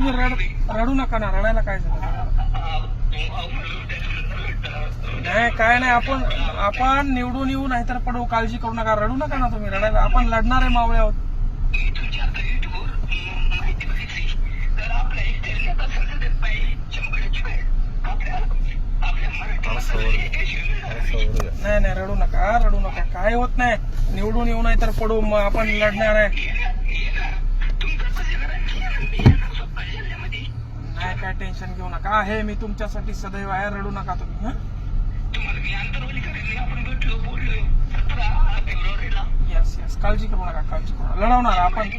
तुम्ही रड रडू नका ना रडायला काय झालं? नाही काय नाही आपण आपण निवडून येऊ नाहीतर पडू काळजी करू नका रडू नका ना तुम्ही रडायला. आपण लढणार आहे मावळे आहोत. नाही नाही रडू नका रडू नका. काय होत नाही निवडून येऊ नाही तर पडू मग आपण लढणार आहे. काय टेन्शन घेऊ नका. आहे मी तुमच्यासाठी सदैव आहे रडू नका तुम्ही हं? येस येस काळजी करू नका काळजी करू नका. लढवणार आपण.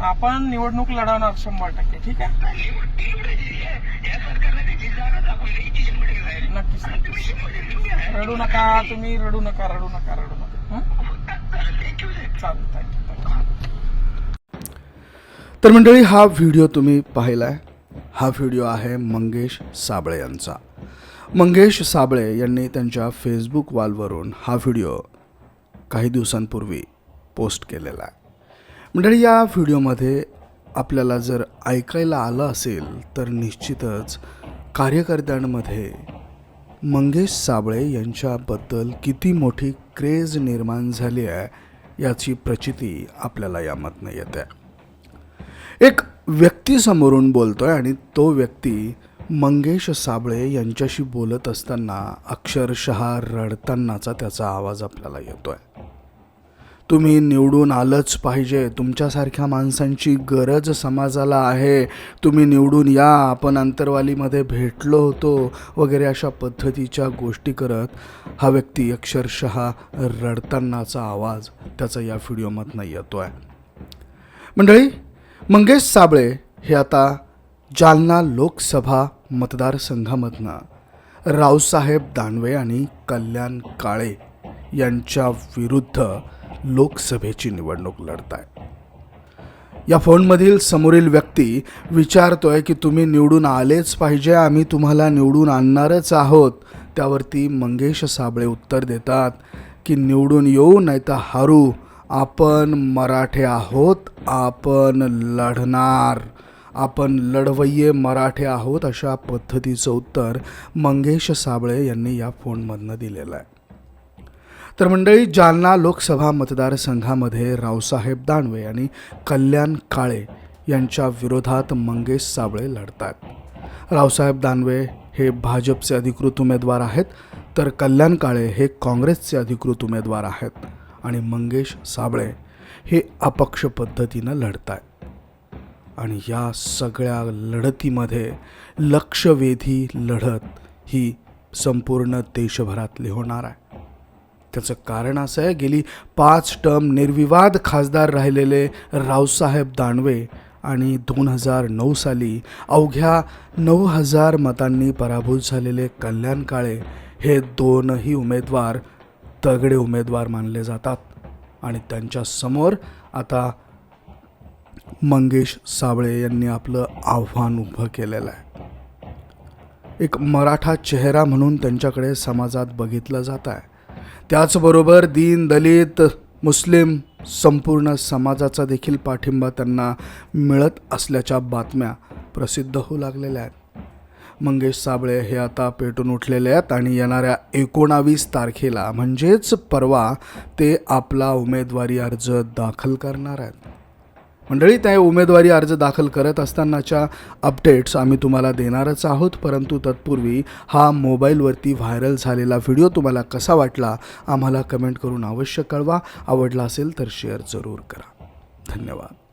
आपण निवडणूक लढवणार शंभर टक्के ठीक आहे? नक्कीच नक्कीच. रडू नका तुम्ही रडू नका रडू नका रडू नका हं? चालेल थँक्यू थँक्यू तर मंडळी हा व्हिडिओ तुम्ही पाहिलाय. हा व्हिडिओ आहे मंगेश साबळे यांचा. मंगेश साबळे यांनी त्यांच्या फेसबुक वॉलवरून हा व्हिडिओ काही दिवसांपूर्वी पोस्ट केलेला आहे. मंडळी या व्हिडिओमध्ये आपल्याला जर ऐकायला आलं असेल तर निश्चितच कार्यकर्त्यांमध्ये मंगेश साबळे यांच्याबद्दल किती मोठी क्रेज निर्माण झाली आहे याची प्रचिती आपल्याला यामधनं येते. एक व्यक्तीसमोरून बोलतो आहे आणि तो व्यक्ती मंगेश साबळे यांच्याशी बोलत असताना अक्षरशः रडतानाचा त्याचा आवाज आपल्याला येतो आहे तुम्ही निवडून आलंच पाहिजे. तुमच्यासारख्या माणसांची गरज समाजाला आहे. तुम्ही निवडून या. आपण अंतरवालीमध्ये भेटलो होतो वगैरे अशा पद्धतीच्या गोष्टी करत हा व्यक्ती अक्षरशः रडतानाचा आवाज त्याचा या व्हिडिओमधनं येतो आहे मंडळी मंगेश साबळे हे आता जालना लोकसभा मतदारसंघामधनं रावसाहेब दानवे आणि कल्याण काळे यांच्या विरुद्ध लोकसभेची निवडणूक लढत आहे या फोनमधील समोरील व्यक्ती विचारतोय की तुम्ही निवडून आलेच पाहिजे आम्ही तुम्हाला निवडून आणणारच आहोत. त्यावरती मंगेश साबळे उत्तर देतात की निवडून येऊ नाही तर हारू. आपण मराठे आहोत आपण लढणार. आपण लढवय्ये मराठे आहोत अशा पद्धतीचं उत्तर मंगेश साबळे यांनी या फोनमधनं दिलेलं आहे. तर मंडळी जालना लोकसभा मतदारसंघामध्ये रावसाहेब दानवे आणि कल्याण काळे यांच्या विरोधात मंगेश साबळे लढतात रावसाहेब दानवे हे भाजपचे अधिकृत उमेदवार आहेत तर कल्याण काळे हे काँग्रेसचे अधिकृत उमेदवार आहेत. आणि मंगेश साबळे हे अपक्ष पद्धतीनं लढत आहेत आणि या सगळ्या लढतीमध्ये लक्षवेधी लढत ही संपूर्ण देशभरातली होणार आहे. त्याचं कारण असं आहे गेली पाच टर्म निर्विवाद खासदार राहिलेले रावसाहेब दानवे आणि दोन हजार नऊ साली अवघ्या नऊ हजार मतांनी पराभूत झालेले कल्याण काळे हे दोनही उमेदवार तगडे उमेदवार मानले जातात. आणि त्यांच्यासमोर आता मंगेश साबळे यांनी आपलं आव्हान उभं केलेलं आहे. एक मराठा चेहरा म्हणून त्यांच्याकडे समाजात बघितलं जात आहे. त्याचबरोबर दीन दलित मुस्लिम संपूर्ण समाजाचा देखील पाठिंबा त्यांना मिळत असल्याच्या बातम्या प्रसिद्ध होऊ लागलेल्या आहेत. मंगेश साबळे हे आता पेटून उठलेले आहेत आणि येणाऱ्या एकोणावीस तारखेला म्हणजेच परवा ते आपला उमेदवारी अर्ज दाखल करणार आहेत. मंडळी त्या उमेदवारी अर्ज दाखल करत असतानाच्या अपडेट्स आम्ही तुम्हाला देणारच आहोत परंतु तत्पूर्वी हा मोबाईलवरती व्हायरल झालेला व्हिडिओ तुम्हाला कसा वाटला आम्हाला कमेंट करून अवश्य कळवा. आवडला असेल तर शेअर जरूर करा. धन्यवाद.